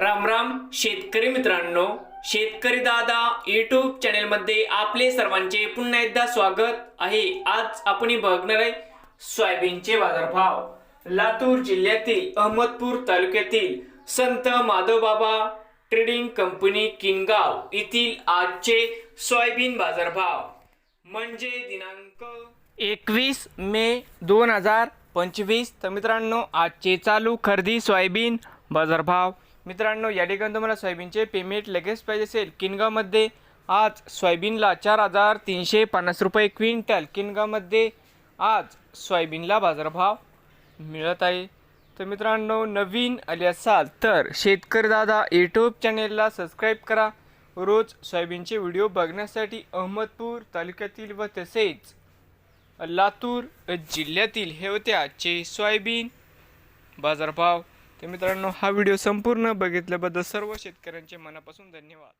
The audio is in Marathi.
राम राम शेतकरी मित्रांनो. शेतकरी दादा युट्यूब चॅनेलमध्ये आपले सर्वांचे पुन्हा एकदा स्वागत आहे. आज आपण बघणार आहे सोयाबीनचे बाजारभाव. लातूर जिल्ह्यातील अहमदपूर तालुक्यातील संत माधवबाबा ट्रेडिंग कंपनी किनगाव येथील आजचे सोयाबीन बाजारभाव. म्हणजे दिनांक एकवीस मे दोन हजार पंचवीस. तर मित्रांनो आजचे चालू खरेदी सोयाबीन बाजारभाव मित्रांनो या ठिकाणी तुम्हाला सोयाबीनचे पेमेंट लगेच पाहिजे असेल. किनगावमध्ये आज सोयाबीनला चार हजार तीनशे पन्नास रुपये क्विंटल. किनगावमध्ये आज सोयाबीनला बाजारभाव मिळत आहे. तर मित्रांनो नवीन आले असाल तर शेतकरी दादा यूट्यूब चॅनेलला सबस्क्राईब करा. रोज सोयाबीनचे व्हिडिओ बघण्यासाठी अहमदपूर तालुक्यातील व तसेच लातूर जिल्ह्यातील हे होते आजचे सोयाबीन बाजारभाव. तर मित्रांनो हा व्हिडिओ संपूर्ण बघितल्याबद्दल सर्व शेतकऱ्यांचे मनापासून धन्यवाद.